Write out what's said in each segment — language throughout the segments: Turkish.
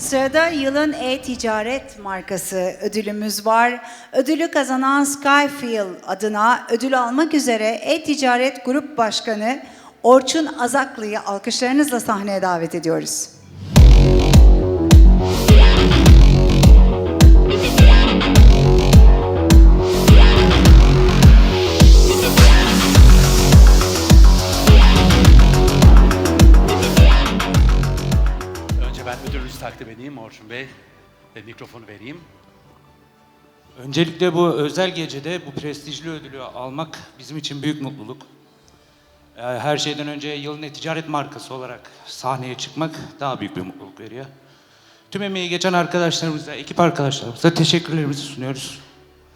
Sırada yılın e-ticaret markası ödülümüz var. Ödülü kazanan Skyfield adına ödül almak üzere e-ticaret grup başkanı Orçun Azaklı'yı alkışlarınızla sahneye davet ediyoruz. Takdim edeyim Orçun Bey ve mikrofonu vereyim. Öncelikle bu özel gecede bu prestijli ödülü almak bizim için büyük mutluluk. Ee, Her şeyden önce yılın ticaret markası olarak sahneye çıkmak daha büyük bir mutluluk veriyor. Tüm emeği geçen arkadaşlarımıza, ekip arkadaşlarımıza teşekkürlerimizi sunuyoruz.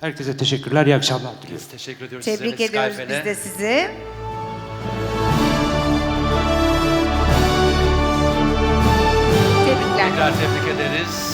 Herkese teşekkürler, iyi akşamlar diliyoruz. Biz teşekkür ediyoruz Tebrik size ediyoruz biz de sizi. tekrar tebrik ederiz.